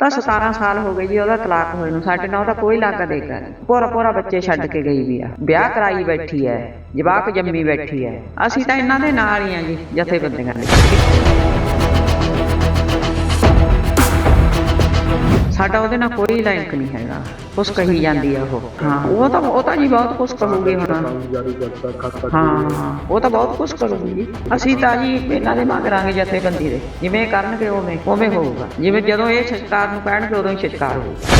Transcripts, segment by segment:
ਤਾਂ 17 ਸਾਲ ਹੋ ਗਏ ਜੀ, ਉਹਦਾ ਤਲਾਕ ਹੋਏ ਨੂੰ। ਸਾਡੇ ਨਾਲ ਉਹਦਾ ਕੋਈ ਲਾਗਾ ਦੇਗਾ ਨਹੀਂ। ਪੂਰਾ ਪੂਰਾ ਬੱਚੇ ਛੱਡ ਕੇ ਗਈ ਵੀ ਆ। ਵਿਆਹ ਕਰਾਈ ਬੈਠੀ ਐ, ਜਵਾਕ ਜੰਮੀ ਬੈਠੀ ਐ। ਅਸੀਂ ਤਾਂ ਇਹਨਾਂ ਦੇ ਨਾਲ ਹੀ ਆ ਜੀ, ਜਥੇਬੰਦੀਆਂ ਦੇ ਸਾਡਾ ਉਹਦੇ ਨਾਲ ਕੋਈ ਲਿੰਕ ਨਹੀਂ ਹੈਗਾ। ਕੁਛ ਕਹੀ ਜਾਂਦੀ ਆ ਉਹ। ਹਾਂ ਉਹ ਤਾਂ ਉਹ ਤਾਂ ਜੀ ਬਹੁਤ ਕੁਛ ਕਰੂਗੀ ਹੁਣ। ਹਾਂ ਉਹ ਤਾਂ ਬਹੁਤ ਕੁਝ ਕਰੂਗੀ ਅਸੀਂ ਤਾਂ ਜੀ ਇਹਨਾਂ ਦੇ ਮੰਗਾਂਗੇ ਜਥੇਬੰਦੀ ਦੇ। ਜਿਵੇਂ ਕਰਨਗੇ ਉਵੇਂ ਉਵੇਂ ਹੋਊਗਾ। ਜਿਵੇਂ ਜਦੋਂ ਇਹ ਸ਼ਸ਼ਕਾਰ ਨੂੰ ਕਹਿਣਗੇ ਉਦੋਂ ਹੀ ਸ਼ਸ਼ਕਾਰ ਹੋਊਗਾ।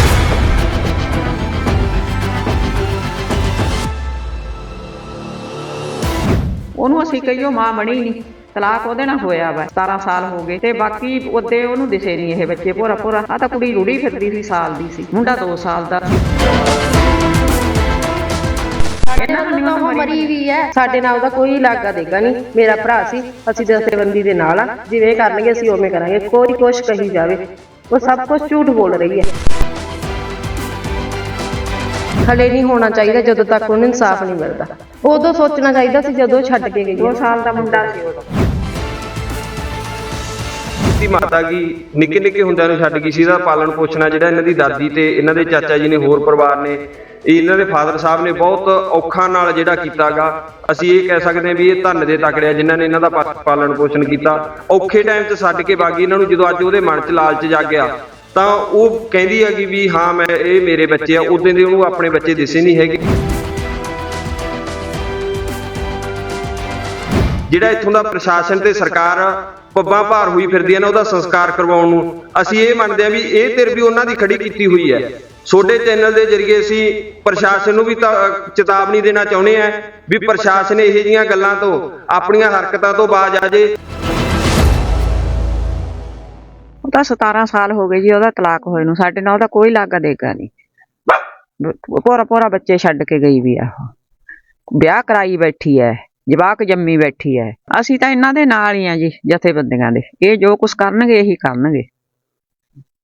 ਉਹਨੂੰ ਅਸੀਂ ਕਹੀਓ ਮਾਂ ਬਣੀ ਨਹੀਂ ਤਲਾਕ ਉਹਦੇ ਨਾਲ ਹੋਇਆ ਵਾ 17 ਸਾਲ ਹੋ ਗਏ ਤੇ ਬਾਕੀ ਉਹਦੇ ਉਹਨੂੰ ਦਿਸੇ ਨਹੀਂ ਇਹ ਬੱਚੇ ਪੂਰਾ ਪੂਰਾ ਆ ਤਾਂ ਕੁੜੀ ਰੁੜੀ ਫਿਰਦੀ ਸੀ ਸਾਲ ਦੀ ਸੀ ਮੁੰਡਾ 2 ਸਾਲ ਦਾ। ਸੀ ਇਹਨਾਂ ਨੂੰ ਤਾਂ ਉਹ ਮਰੀ ਵੀ ਹੈ ਸਾਡੇ ਨਾਲ ਉਹਦਾ ਕੋਈ ਲਾਗਾ ਦੇਗਾ ਨਹੀਂ ਮੇਰਾ ਭਰਾ ਸੀ ਅਸੀਂ ਦਸਤੇਬੰਦੀ ਦੇ ਨਾਲ ਆ ਜਿਵੇਂ ਕਰਨਗੇ ਅਸੀਂ ਉਵੇਂ ਕਰਾਂਗੇ ਕੋਈ ਕੁਛ ਕਹੀ ਜਾਵੇ ਉਹ ਸਭ ਕੁਝ ਝੂਠ ਬੋਲ ਰਹੀ ਹੈ। ਹਲੇ ਨਹੀਂ ਹੋਣਾ ਚਾਹੀਦਾ ਜਦੋਂ ਤੱਕ ਉਹਨੂੰ ਇਨਸਾਫ ਨਹੀਂ ਮਿਲਦਾ ਉਦੋਂ ਸੋਚਣਾ ਚਾਹੀਦਾ ਸੀ ਜਦੋਂ ਛੱਡ ਕੇ ਗਈ 2 ਹੈ। ਸਾਲ ਦਾ ਮੁੰਡਾ ਸੀ ਉਦੋਂ। ਦੀ ਮਾਤਾ ਕੀ ਨਿੱਕੇ ਨਿੱਕੇ ਹੁੰਦਿਆਂ ਨੂੰ ਛੱਡ ਗਈ ਸੀ ਇਹਦਾ ਪਾਲਣ ਪੋਸ਼ਣਾ ਜਿਹੜਾ ਇਹਨਾਂ ਦੀ ਦਾਦੀ ਤੇ ਇਹਨਾਂ ਦੇ ਚਾਚਾ ਜੀ ਨੇ, ਹੋਰ ਪਰਿਵਾਰ ਨੇ ਇਹਨਾਂ ਦੇ ਫਾਦਰ ਸਾਹਿਬ ਨੇ ਬਹੁਤ ਔਖਾ ਨਾਲ ਜਿਹੜਾ ਕੀਤਾਗਾ। ਅਸੀਂ ਇਹ ਕਹਿ ਸਕਦੇ ਹਾਂ ਵੀ ਇਹ ਧੰਨ ਦੇ ਤਕੜਿਆ ਜਿਨ੍ਹਾਂ ਨੇ ਇਹਨਾਂ ਦਾ ਪਾਲਣ ਪੋਸ਼ਣ ਕੀਤਾ। ਔਖੇ ਟਾਈਮ 'ਚ ਛੱਡ ਕੇ ਬਾਗੀ ਇਹਨਾਂ ਨੂੰ ਜਦੋਂ ਅੱਜ ਉਹਦੇ ਮਨ 'ਚ ਲਾਲਚ ਜਾਗਿਆ ਤਾਂ ਉਹ ਕਹਿੰਦੀ ਹੈਗੀ ਵੀ ਹਾਂ ਮੈਂ ਇਹ ਮੇਰੇ ਬੱਚੇ ਆ ਉਦੋਂ ਦੇ ਉਹਨੂੰ ਆਪਣੇ ਬੱਚੇ ਦਿਸੇ ਨਹੀਂ ਹੈਗੇ। ਜਿਹੜਾ ਇੱਥੋਂ ਦਾ ਪ੍ਰਸ਼ਾਸਨ ਤੇ ਸਰਕਾਰ ਪੱਬਾਂ ਭਾਰ ਹੋਈ ਫਿਰਦੀਆਂ ਨੇ ਉਹਦਾ ਸੰਸਕਾਰ ਕਰਵਾਉਣ ਨੂੰ। ਅਸੀਂ ਇਹ ਮੰਨਦੇ ਹਾਂ ਵੀ ਇਹ ਧਿਰ ਵੀ ਉਹਨਾਂ ਦੀ ਖੜੀ ਕੀਤੀ ਹੋਈ ਹੈ। ਛੋਟੇ ਚੈਨਲ ਦੇ ਜ਼ਰੀਏ ਅਸੀਂ ਪ੍ਰਸ਼ਾਸਨ ਨੂੰ ਵੀ ਚੇਤਾਵਨੀ ਦੇਣਾ ਚਾਹੁੰਦੇ ਹਾਂ ਵੀ ਪ੍ਰਸ਼ਾਸਨ ਇਹੋ ਜਿਹੀਆਂ ਗੱਲਾਂ ਤੋਂ, ਆਪਣੀਆਂ ਹਰਕਤਾਂ ਤੋਂ ਬਾਜ਼ ਆ ਜੇ। ਉਹ ਤਾਂ 17 ਸਾਲ ਹੋ ਗਏ ਜੀ, ਉਹਦਾ ਤਲਾਕ ਹੋਏ ਨੂੰ। ਸਾਡੇ ਨਾਲ ਉਹਦਾ ਕੋਈ ਲਾਗਾ ਦੇਗਾ ਨਹੀਂ। ਪੂਰਾ ਪੂਰਾ ਬੱਚੇ ਛੱਡ ਕੇ ਗਈ ਵੀ ਆ ਵਿਆਹ ਕਰਾਈ ਬੈਠੀ ਐ ਜਵਾਕ ਜੰਮੀ ਬੈਠੀ ਐ। ਅਸੀਂ ਤਾਂ ਇਹਨਾਂ ਦੇ ਨਾਲ ਹੀ ਆ ਜੀ ਜਥੇਬੰਦੀਆਂ ਦੇ। ਇਹ ਜੋ ਕੁਝ ਕਰਨਗੇ ਇਹੀ ਕਰਨਗੇ।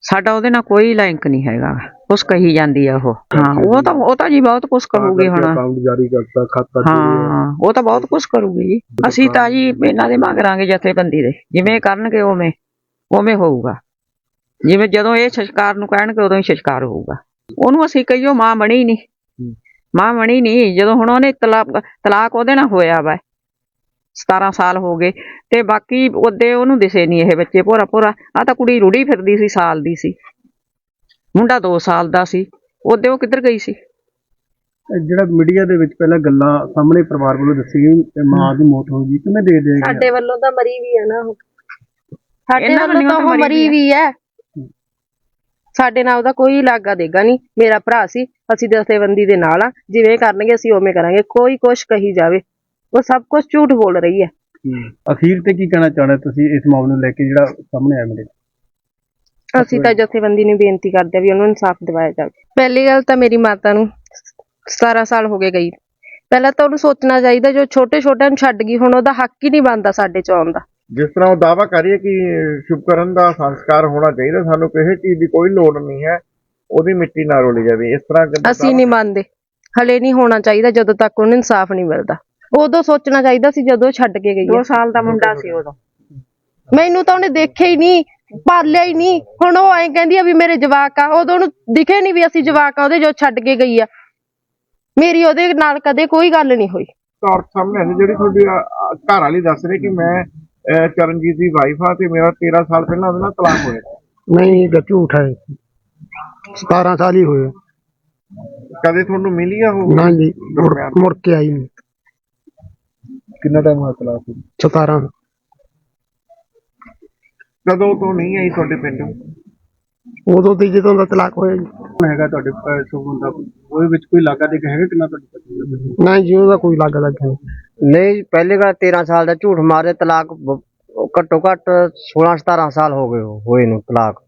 ਸਾਡਾ ਉਹਦੇ ਨਾਲ ਕੋਈ ਲਿੰਕ ਨਹੀਂ ਹੈਗਾ। ਕੁਛ ਕਹੀ ਜਾਂਦੀ ਆ ਉਹ। ਹਾਂ ਉਹ ਤਾਂ ਉਹ ਤਾਂ ਜੀ ਬਹੁਤ ਕੁਝ ਕਰੂਗੀ ਹੁਣ। ਅਕਾਊਂਟ ਜਾਰੀ ਕਰਤਾ ਖਾਤਾ ਹਾਂ ਉਹ ਤਾਂ ਬਹੁਤ ਕੁਝ ਕਰੂਗੀ ਜੀ। ਅਸੀਂ ਤਾਂ ਜੀ ਇਹਨਾਂ ਦੇ ਮੰਗਾਂਗੇ ਜਥੇਬੰਦੀ ਦੇ। ਜਿਵੇਂ ਕਰਨਗੇ ਉਵੇਂ ਉਵੇਂ ਹੋਊਗਾ। ਜਿਵੇਂ ਜਦੋਂ ਇਹ ਸ਼ਸ਼ਕਾਰ ਨੂੰ ਕਹਿਣਗੇ ਉਦੋਂ ਹੀ ਸ਼ਸ਼ਕਾਰ ਹੋਊਗਾ। ਉਹਨੂੰ ਅਸੀਂ ਕਹੀਓ ਮਾਂ ਬਣੀ ਨਹੀਂ। ਮਾਂ ਬਣੀ ਨਹੀਂ ਜਦੋਂ ਹੁਣ ਉਹਨੇ ਤਲਾਕ ਤਲਾਕ ਉਹਦੇ ਨਾਲ ਹੋਇਆ ਵਾ। 17 ਸਾਲ ਹੋ ਗਏ ਤੇ ਬਾਕੀ ਉਹਦੇ ਉਹਨੂੰ ਦਿਸੇ ਨਹੀਂ ਇਹ ਬੱਚੇ ਪੂਰਾ ਪੂਰਾ ਆ ਤਾਂ ਕੁੜੀ ਰੁੜੀ ਫਿਰਦੀ ਸੀ ਸਾਲ ਦੀ ਸੀ। ਮੁੰਡਾ 2 ਸਾਲ ਦਾ ਸੀ। ਉਹਦੇ ਉਹ ਕਿੱਧਰ ਗਈ ਸੀ? ਜਿਹੜਾ ਮੀਡੀਆ ਦੇ ਵਿੱਚ ਪਹਿਲਾਂ ਗੱਲਾਂ ਸਾਹਮਣੇ ਪਰਿਵਾਰ ਵੱਲੋਂ ਦੱਸੀ ਗਈ ਤੇ ਮਾਂ ਦੀ ਮੌਤ ਹੋ ਗਈ ਕਿਵੇਂ ਦੇ ਦੇਗਾ ਸਾਡੇ ਵੱਲੋਂ ਤਾਂ ਮਰੀ ਵੀ ਹੈ ਨਾ ਉਹ। ਸਾਡੇ ਵੱਲੋਂ ਤਾਂ ਉਹ ਮਰੀ ਵੀ ਹੈ ਸਾਡੇ ਨਾਲ ਉਹਦਾ ਕੋਈ ਲਾਗਾ ਦੇਗਾ ਨਹੀਂ। ਮੇਰਾ ਭਰਾ ਸੀ ਅਸੀਂ ਦਸਤੇਬੰਦੀ ਦੇ ਨਾਲ ਆ। ਜਿਵੇਂ ਕਰਨਗੇ ਅਸੀਂ ਉਵੇਂ ਕਰਾਂਗੇ। ਕੋਈ ਕੁਛ ਕਹੀ ਜਾਵੇ। ਉਹ ਸਭ ਕੁਝ ਝੂਠ ਬੋਲ ਰਹੀ ਹੈ। ਅਖੀਰ ਤੇ ਕੀ ਕਹਿਣਾ ਚਾਹੁੰਦੇ ਤੁਸੀਂ ਇਸ ਮਾਮਲੇ ਨੂੰ ਲੈ ਕੇ ਜਿਹੜਾ ਸਾਹਮਣੇ ਆਇਆ ਮੇਰੇ? ਅਸੀਂ ਤਾਂ ਜਥੇਬੰਦੀ ਨੂੰ ਬੇਨਤੀ ਕਰਦੇ ਆ ਵੀ ਉਹਨੂੰ ਇਨਸਾਫ ਦਿਵਾਇਆ ਜਾਵੇ। ਪਹਿਲੀ ਗੱਲ ਤਾਂ ਮੇਰੀ ਮਾਤਾ ਨੂੰ 17 ਸਾਲ ਹੋ ਗਏ ਗਈ। ਪਹਿਲਾਂ ਤਾਂ ਉਹਨੂੰ ਸੋਚਣਾ ਚਾਹੀਦਾ ਜੋ ਛੋਟੇ ਛੋਟਿਆਂ ਨੂੰ ਛੱਡ ਗਈ ਹੁਣ ਉਹਦਾ ਹੱਕ ਹੀ ਨਹੀਂ ਬਣਦਾ ਸਾਡੇ ਚ ਆਉਣ ਦਾ। ਜਿਸ ਤਰ੍ਹਾਂ ਉਹ ਦਾਵਾ ਕਰ ਰਹੀ ਹੈ ਕਿ ਸ਼ੁਭਕਰਨ ਦਾ ਸੰਸਕਾਰ ਹੋਣਾ ਚਾਹੀਦਾ ਸਾਨੂੰ ਕਿਸੇ ਚੀਜ਼ ਦੀ ਕੋਈ ਲੋੜ ਨਹੀਂ ਹੈ ਉਹਦੀ ਮਿੱਟੀ ਨਾ ਰੋਲੀ ਜਾਵੇ। ਇਸ ਤਰ੍ਹਾਂ ਕਿੱਦਾਂ ਅਸੀਂ ਨਹੀਂ ਮੰਨਦੇ। ਹਲੇ ਨਹੀਂ ਹੋਣਾ ਚਾਹੀਦਾ ਜਦੋਂ ਤੱਕ ਉਹਨੂੰ ਇਨਸਾਫ ਨਹੀਂ ਮਿਲਦਾ। ਉਦੋਂ ਸੋਚਣਾ ਚਾਹੀਦਾ ਸੀ ਜਦੋਂ ਛੱਡ ਕੇ ਗਈ 2 ਹੈ। ਸਾਲ ਦਾ ਮੁੰਡਾ ਸੀ ਉਦੋਂ। ਮੈਨੂੰ ਤਾਂ ਉਹਨੇ ਦੇਖਿਆ ਹੀ ਨਹੀਂ ਪਾਲਿਆ ਹੀ ਨਹੀਂ। ਹੁਣ ਉਹ ਐਂ ਕਹਿੰਦੀ ਆ ਵੀ ਮੇਰੇ ਜਵਾਕ ਆ ਉਦੋਂ ਉਹਨੂੰ ਦਿਖੇ ਨਹੀਂ ਵੀ ਅਸੀਂ ਜਵਾਕ ਆ ਉਹਦੇ ਜੋ ਛੱਡ ਕੇ ਗਈ ਆ। ਮੇਰੀ ਉਹਦੇ ਨਾਲ ਕਦੇ ਕੋਈ ਗੱਲ ਨਹੀਂ ਹੋਈ। ਤੌਰ ਸਾਹਮਣੇ ਆਈ ਜਿਹੜੀ ਤੁਹਾਡੀ ਅ, ਅ, ਘਰ ਵਾਲੀ ਦੱਸ ਰਹੀ ਕਿ ਮੈਂ ਚਰਨਜੀਤ ਦੀ ਵਾਈਫ ਆ ਤੇ ਮੇਰਾ 13 ਸਾਲ ਪਹਿਲਾਂ ਉਹਦੇ ਨਾਲ ਤਲਾਕ ਹੋਇਆ। ਨਹੀਂ ਇਹ ਝੂਠ ਹੈ। 17 ਸਾਲ ਹੀ ਹੋਏ। ਕਦੇ ਤੁਹਾਨੂੰ ਮਿਲੀ ਆ ਉਹ? ਨਾ ਜੀ ਦਰਮਿਆਨ? ਮੁੜ ਕੇ ਆਈ ਨਹੀਂ। ਕਿੰਨਾ ਟਾਈਮ ਹੋਇਆ ਤਲਾਕ 17 ਕਦੋਂ ਤੋਂ ਨਹੀਂ ਆਈ ਤੁਹਾਡੇ ਪਿੰਡ? ਉਦੋਂ ਤੇ ਜਦੋਂ ਦਾ ਤਲਾਕ ਹੋਇਆ ਜੀ। ਹੈਗਾ ਤੁਹਾਡੇ ਸੁਭਨ ਦਾ ਉਹਦੇ ਵਿੱਚ ਕੋਈ ਲਾਗਾ ਦੇ ਹੈਗਾ ਕਿੰਨਾ ਤੁਹਾਡੇ ਨਹੀਂ ਜੀ ਉਹਦਾ ਕੋਈ ਲਾਗਾ ਲੱਗਾ ਨਹੀਂ। ਨਹੀਂ, ਪਹਿਲੇ ਗੱਲ 13 ਸਾਲ ਦਾ ਝੂਠ ਮਾਰੇ, ਤਲਾਕ ਬ- ਘੱਟੋ ਘੱਟ 16 17 ਸਾਲ ਹੋ ਗਏ ਉਹ- ਹੋਏ ਨੂੰ ਤਲਾਕ।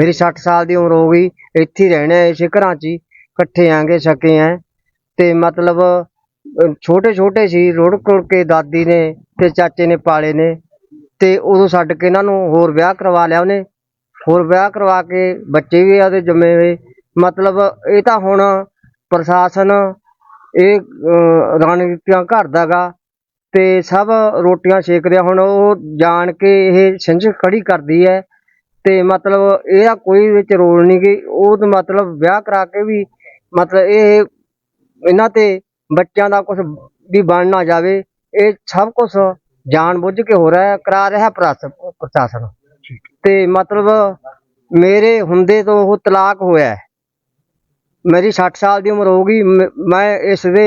ਮੇਰੀ 60 ਸਾਲ ਦੀ ਉਮਰ ਹੋ ਗਈ, ਇੱਥੇ ਹੀ ਰਹਿਣਾ ਇਸੇ ਘਰਾਂ 'ਚ ਹੀ, ਇਕੱਠੇ ਆਂਗੇ ਸਕੇ ਆ। ਤੇ ਮਤਲਬ ਛੋਟੇ ਛੋਟੇ ਸੀ ਰੁੜ ਕੁੜ ਕੇ ਦਾਦੀ ਨੇ ਤੇ ਚਾਚੇ ਨੇ ਪਾਲੇ ਨੇ। ਤੇ ਉਦੋਂ ਛੱਡ ਕੇ ਇਹਨਾਂ ਨੂੰ ਹੋਰ ਵਿਆਹ ਕਰਵਾ ਲਿਆ ਉਹਨੇ। ਹੋਰ ਵਿਆਹ ਕਰਵਾ ਕੇ ਬੱਚੇ ਵੀ ਉਹਦੇ ਜੰਮੇ ਹੋਏ। ਮਤਲਬ, ਇਹ ਤਾਂ ਹੁਣ ਪ੍ਰਸ਼ਾਸਨ ਇਹ ਰਣਨੀਤੀਆਂ ਘਰ ਦਾਗਾ ਤੇ ਸਭ ਰੋਟੀਆਂ ਸੇਕ ਰਿਹਾ। ਹੁਣ ਉਹ ਜਾਣ ਕੇ ਇਹ ਸਿੰਝ ਖੜੀ ਕਰਦੀ ਹੈ ਤੇ ਮਤਲਬ ਇਹਦਾ ਕੋਈ ਵਿੱਚ ਰੋਲ ਨਹੀਂ ਕਿ ਉਹ ਤਾਂ ਮਤਲਬ ਵਿਆਹ ਕਰਾ ਕੇ ਵੀ ਮਤਲਬ ਇਹ ਇਹਨਾਂ ਤੇ ਬੱਚਿਆਂ ਦਾ ਕੁਝ ਵੀ ਬਣ ਨਾ ਜਾਵੇ। ਇਹ ਸਭ ਕੁਝ ਜਾਣ ਬੁੱਝ ਕੇ ਹੋ ਰਿਹਾ ਕਰਾ ਰਿਹਾ ਪ੍ਰਸ਼ਾਸਨ ਤੇ ਮਤਲਬ ਮੇਰੇ ਹੁੰਦੇ ਤੋਂ ਉਹ ਤਲਾਕ ਹੋਇਆ। ਮੇਰੀ 60 ਸਾਲ ਦੀ ਉਮਰ ਹੋ ਗਈ, ਮੈਂ ਇਸ ਦੇ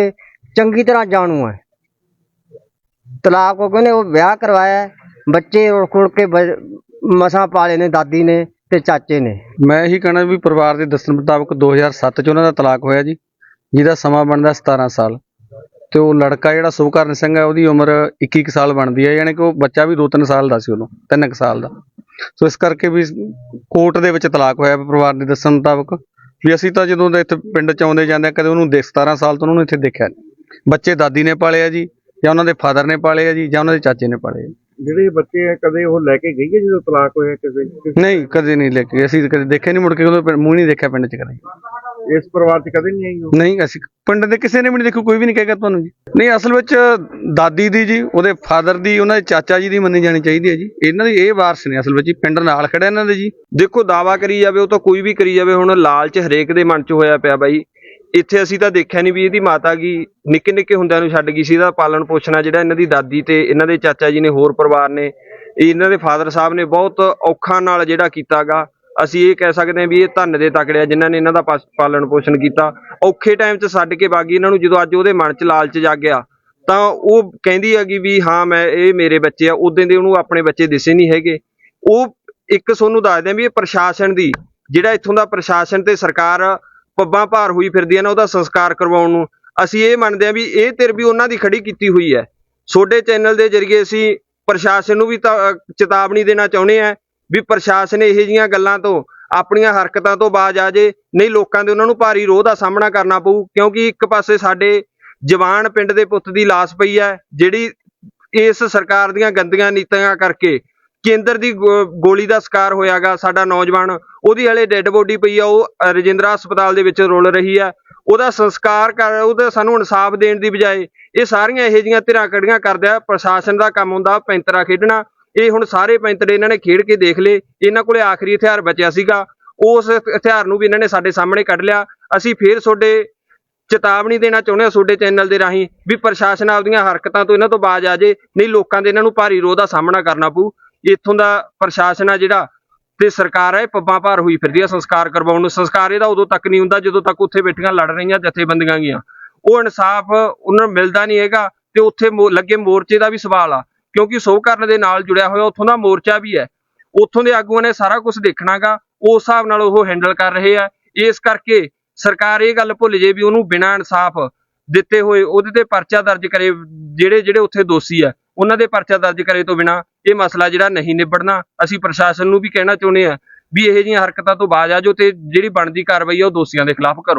ਚੰਗੀ ਤਰ੍ਹਾਂ ਜਾਣੂ ਹਾਂ। ਤਲਾਕ ਹੋ ਗਏ ਉਹ ਵਿਆਹ ਕਰਵਾਇਆ ਬੱਚੇ ਉੜ ਖੁੜ ਕੇ ਮਸਾਂ ਪਾਲੇ ਨੇ, ਦਾਦੀ ਨੇ ਤੇ ਚਾਚੇ ਨੇ। ਮੈਂ ਇਹੀ ਕਹਿਣਾ ਵੀ ਪਰਿਵਾਰ ਦੇ ਦੱਸਣ ਮੁਤਾਬਕ 2007 ਚ ਉਹਨਾਂ ਦਾ ਤਲਾਕ ਹੋਇਆ ਜੀ, ਜਿਹਦਾ ਸਮਾਂ ਬਣਦਾ 17 ਸਾਲ। ਤੇ ਉਹ ਲੜਕਾ ਜਿਹੜਾ ਸੁਭਕਰਨ ਸਿੰਘ ਹੈ, ਉਹਦੀ ਉਮਰ 21 ਕੁ ਸਾਲ ਬਣਦੀ ਹੈ, ਯਾਨੀ ਕਿ ਉਹ ਬੱਚਾ ਵੀ 2-3 ਸਾਲ ਦਾ ਸੀ ਉਦੋਂ 3 ਕੁ ਸਾਲ ਦਾ। ਸੋ ਇਸ ਕਰਕੇ ਵੀ ਕੋਰਟ ਦੇ ਵਿੱਚ ਤਲਾਕ ਹੋਇਆ, ਪਰਿਵਾਰ ਦੇ ਦੱਸਣ ਮੁਤਾਬਕ। ਵੀ ਅਸੀਂ ਤਾਂ ਜਦੋਂ ਦੇ ਇੱਥੇ ਪਿੰਡ ਚ ਆਉਂਦੇ ਜਾਂਦੇ ਹਾਂ, ਕਦੇ ਉਹਨੂੰ ਦੇਖ 17 ਸਾਲ ਤੋਂ ਉਹਨੂੰ ਇੱਥੇ ਦੇਖਿਆ ਨਹੀਂ ਬੱਚੇ ਦਾਦੀ ਨੇ ਪਾਲੇ ਆ ਜੀ ਜਾਂ ਉਹਨਾਂ ਦੇ ਫਾਦਰ ਨੇ ਪਾਲੇ ਆ ਜੀ ਜਾਂ ਉਹਨਾਂ ਦੇ ਚਾਚੇ ਨੇ ਪਾਲੇ ਆ ਜਿਹੜੇ ਬੱਚੇ ਆ ਕਦੇ ਉਹ ਲੈ ਕੇ ਗਈ ਹੈ ਜਦੋਂ ਤਲਾਕ ਹੋਇਆ ਕਿਸੇ ਨਹੀਂ ਕਦੇ ਨਹੀਂ ਲੈ ਕੇ ਅਸੀਂ ਕਦੇ ਦੇਖਿਆ ਨਹੀਂ ਮੁੜ ਕੇ ਉਹਦਾ ਮੂੰਹ ਨਹੀਂ ਦੇਖਿਆ ਪਿੰਡ ਚ ਕਦੇ। ਇਸ ਪਰਿਵਾਰ 'ਚ ਕਦੇ ਨਹੀਂ ਆਈ ਉਹ? ਨਹੀਂ, ਅਸੀਂ ਪਿੰਡ ਦੇ ਕਿਸੇ ਨੇ ਵੀ ਨਹੀਂ ਦੇਖੋ ਕੋਈ ਵੀ ਨਹੀਂ ਕਹੇਗਾ ਤੁਹਾਨੂੰ ਜੀ। ਨਹੀਂ, ਅਸਲ ਵਿੱਚ ਦਾਦੀ ਦੀ ਜੀ, ਉਹਦੇ ਫਾਦਰ ਦੀ, ਉਹਨਾਂ ਦੇ ਚਾਚਾ ਜੀ ਦੀ ਮੰਨੀ ਜਾਣੀ ਚਾਹੀਦੀ ਹੈ ਜੀ। ਇਹਨਾਂ ਦੀ ਇਹ ਵਾਰਸ ਨੇ ਅਸਲ ਵਿੱਚ ਜੀ, ਪਿੰਡ ਨਾਲ ਖੜਿਆ ਇਹਨਾਂ ਦੇ ਜੀ। ਦੇਖੋ ਦਾਵਾ ਕਰੀ ਜਾਵੇ, ਉਹ ਤਾਂ ਕੋਈ ਵੀ ਕਰੀ ਜਾਵੇ, ਹੁਣ ਲਾਲਚ ਹਰੇਕ ਦੇ ਮਨ 'ਚ ਹੋਇਆ ਪਿਆ ਬਾਈ। ਇੱਥੇ ਅਸੀਂ ਤਾਂ ਦੇਖਿਆ ਨਹੀਂ ਵੀ ਇਹਦੀ ਮਾਤਾ ਗੀ ਨਿੱਕੇ ਨਿੱਕੇ ਹੁੰਦਿਆਂ ਨੂੰ ਛੱਡ ਗਈ ਸੀ, ਇਹਦਾ ਪਾਲਣ ਪੋਸ਼ਣਾ ਜਿਹੜਾ ਇਹਨਾਂ ਦੀ ਦਾਦੀ ਤੇ ਇਹਨਾਂ ਦੇ ਚਾਚਾ ਜੀ ਨੇ, ਹੋਰ ਪਰਿਵਾਰ ਨੇ ਇਹਨਾਂ ਦੇ ਫਾਦਰ ਸਾਹਿਬ ਨੇ ਬਹੁਤ ਔਖਾ ਨਾਲ ਜਿਹੜਾ ਕੀਤਾਗਾ। ਅਸੀਂ ਇਹ ਕਹਿ ਸਕਦੇ ਹਾਂ ਵੀ ਇਹ ਧੰਨ ਦੇ ਤਕੜਿਆ ਜਿਨ੍ਹਾਂ ਨੇ ਇਹਨਾਂ ਦਾ ਪਾਸ- ਪਾਲਣ ਪੋਸ਼ਣ ਕੀਤਾ। ਔਖੇ ਟਾਈਮ 'ਚ ਛੱਡ ਕੇ ਬਾਗੀ ਇਹਨਾਂ ਨੂੰ, ਜਦੋਂ ਅੱਜ ਉਹਦੇ ਮਨ 'ਚ ਲਾਲਚ ਜਾਗਿਆ ਤਾਂ ਉਹ ਕਹਿੰਦੀ ਹੈਗੀ ਵੀ ਹਾਂ, ਮੈਂ ਇਹ ਮੇਰੇ ਬੱਚੇ ਆ ਉਦੋਂ ਦੇ ਉਹਨੂੰ ਆਪਣੇ ਬੱਚੇ ਦਿਸੇ ਨਹੀਂ ਹੈਗੇ। ਉਹ ਇੱਕ ਤੁਹਾਨੂੰ ਦੱਸਦੇ ਆ ਵੀ ਇਹ ਪ੍ਰਸ਼ਾਸਨ ਦੀ, ਜਿਹੜਾ ਇੱਥੋਂ ਦਾ ਪ੍ਰਸ਼ਾਸਨ ਤੇ ਸਰਕਾਰ ਪੱਬਾਂ ਭਾਰ ਹੋਈ ਫਿਰਦੀਆਂ ਨੇ, ਉਹਦਾ ਸੰਸਕਾਰ ਕਰਵਾਉਣ ਨੂੰ। ਅਸੀਂ ਇਹ ਮੰਨਦੇ ਆ ਵੀ ਇਹ ਤੇਰ ਵੀ ਉਹਨਾਂ ਦੀ ਖੜੀ ਕੀਤੀ ਹੋਈ ਹੈ। ਛੋਡੇ ਚੈਨਲ ਦੇ ਜ਼ਰੀਏ ਅਸੀਂ ਪ੍ਰਸ਼ਾਸਨ ਨੂੰ ਵੀ ਚੇਤਾਵਨੀ ਦੇਣਾ ਚਾਹੁੰਦੇ ਆ ਵੀ ਪ੍ਰਸ਼ਾਸਨ ਇਹੋ ਜਿਹੀਆਂ ਗੱਲਾਂ ਤੋਂ, ਆਪਣੀਆਂ ਹਰਕਤਾਂ ਤੋਂ ਬਾਜ਼ ਆ ਜੇ, ਨਹੀਂ ਲੋਕਾਂ ਦੇ ਉਹਨਾਂ ਨੂੰ ਭਾਰੀ ਰੋਹ ਦਾ ਸਾਹਮਣਾ ਕਰਨਾ ਪਊ, ਕਿਉਂਕਿ ਇੱਕ ਪਾਸੇ ਸਾਡੇ ਜਵਾਨ ਪਿੰਡ ਦੇ ਪੁੱਤ ਦੀ ਲਾਸ਼ ਪਈ ਹੈ, ਜਿਹੜੀ ਇਸ ਸਰਕਾਰ ਦੀਆਂ ਗੰਦੀਆਂ ਨੀਤੀਆਂ ਕਰਕੇ ਕੇਂਦਰ ਦੀ ਗੋ- ਗੋਲੀ ਦਾ ਸ਼ਿਕਾਰ ਹੋਇਆਗਾ, ਸਾਡਾ ਨੌਜਵਾਨ, ਉਹਦੀ ਹਲੇ ਡੈੱਡ ਬੋਡੀ ਪਈ ਆ, ਉਹ ਰਜਿੰਦਰਾ ਹਸਪਤਾਲ ਦੇ ਵਿੱਚ ਰੁਲ ਰਹੀ ਆ, ਉਹਦਾ ਸੰਸਕਾਰ ਕਰ, ਉਹਦਾ ਸਾਨੂੰ ਇਨਸਾਫ ਦੇਣ ਦੀ ਬਜਾਏ, ਇਹ ਸਾਰੀਆਂ ਇਹੋ ਜਿਹੀਆਂ ਧਿਰਾਂ ਕੜੀਆਂ ਕਰਦਾ ਪ੍ਰਸ਼ਾਸਨ ਦਾ ਕੰਮ ਹੁੰਦਾ, ਪੈਂਤਰਾ ਖੇਡਣਾ ਇਹ ਹੁਣ ਸਾਰੇ ਪੈਂਤੜੇ ਇਹਨਾਂ ਨੇ ਖੇਡ ਕੇ ਦੇਖ ਲਏ, ਇਹਨਾਂ ਕੋਲੇ ਆਖਰੀ ਹਥਿਆਰ ਬਚਿਆ ਸੀਗਾ। ਉਸ ਹਥਿਆਰ ਨੂੰ ਵੀ ਇਹਨਾਂ ਨੇ ਸਾਡੇ ਸਾਹਮਣੇ ਕੱਢ ਲਿਆ। ਅਸੀਂ ਫੇਰ ਤੁਹਾਡੇ ਚੇਤਾਵਨੀ ਦੇਣਾ ਚਾਹੁੰਦੇ ਹਾਂ, ਤੁਹਾਡੇ ਚੈਨਲ ਦੇ ਰਾਹੀਂ, ਵੀ ਪ੍ਰਸ਼ਾਸਨ ਆਪਦੀਆਂ ਹਰਕਤਾਂ ਤੋਂ ਇਹਨਾਂ ਤੋਂ ਬਾਜ਼ ਆ ਜੇ, ਨਹੀਂ ਲੋਕਾਂ ਦੇ ਇਹਨਾਂ ਨੂੰ ਭਾਰੀ ਰੋਹ ਦਾ ਸਾਹਮਣਾ ਕਰਨਾ ਪਊ। ਇੱਥੋਂ ਦਾ ਪ੍ਰਸ਼ਾਸਨ ਆ ਜਿਹੜਾ, ਤੇ ਸਰਕਾਰ ਹੈ ਇਹ ਪੱਬਾਂ ਭਾਰ ਹੋਈ ਫਿਰਦੀ ਆ ਸੰਸਕਾਰ ਕਰਵਾਉਣ ਨੂੰ। ਸੰਸਕਾਰ ਇਹਦਾ ਉਦੋਂ ਤੱਕ ਨਹੀਂ ਹੁੰਦਾ ਜਦੋਂ ਤੱਕ ਉੱਥੇ ਬੈਠੀਆਂ ਲੜ ਰਹੀਆਂ ਜਥੇਬੰਦੀਆਂ ਗੀਆਂ। ਉਹ ਇਨਸਾਫ ਉਹਨਾਂ ਨੂੰ ਮਿਲਦਾ ਨਹੀਂ ਹੈਗਾ, ਤੇ ਉੱਥੇ ਮੋ- ਲੱਗੇ ਮੋਰਚੇ ਦਾ ਵੀ ਸਵਾਲ ਆ। ਕਿਉਂਕਿ ਸੋਹਕਰਨ ਦੇ ਨਾਲ ਜੁੜਿਆ ਹੋਇਆ ਉੱਥੋਂ ਦਾ ਮੋਰਚਾ ਵੀ ਹੈ। ਉੱਥੋਂ ਦੇ ਆਗੂਆਂ ਨੇ ਸਾਰਾ ਕੁਝ ਦੇਖਣਾਗਾ, ਉਸ ਹਿਸਾਬ ਨਾਲ ਉਹ ਹੈਂਡਲ ਕਰ ਰਹੇ ਆ। ਇਸ ਕਰਕੇ ਸਰਕਾਰ ਇਹ ਗੱਲ ਭੁੱਲ ਜੇ ਵੀ ਉਹਨੂੰ ਬਿਨਾਂ ਇਨਸਾਫ ਦਿੱਤੇ ਹੋਏ ਉਹਦੇ ਤੇ ਪਰਚਾ ਦਰਜ ਕਰੇ, ਜਿਹੜੇ ਜਿਹੜੇ ਉੱਥੇ ਦੋਸ਼ੀ ਆ, ਉਹਨਾਂ ਦੇ ਪਰਚਾ ਦਰਜ ਕਰੇ ਤੋਂ ਬਿਨਾ ਇਹ ਮਸਲਾ ਜਿਹੜਾ ਨਹੀਂ ਨਿਬੜਨਾ। ਅਸੀਂ ਪ੍ਰਸ਼ਾਸਨ ਨੂੰ ਵੀ ਕਹਿਣਾ ਚਾਹੁੰਦੇ ਆ ਵੀ ਇਹੋ ਜਿਹੀਆਂ ਹਰਕਤਾਂ ਤੋਂ ਬਾਜ਼ ਆ ਜਾਓ ਤੇ ਜਿਹੜੀ ਬਣਦੀ ਕਾਰਵਾਈ ਆ ਉਹ ਦੋਸ਼ੀਆਂ ਦੇ ਖਿਲਾਫ ਕਰੋ।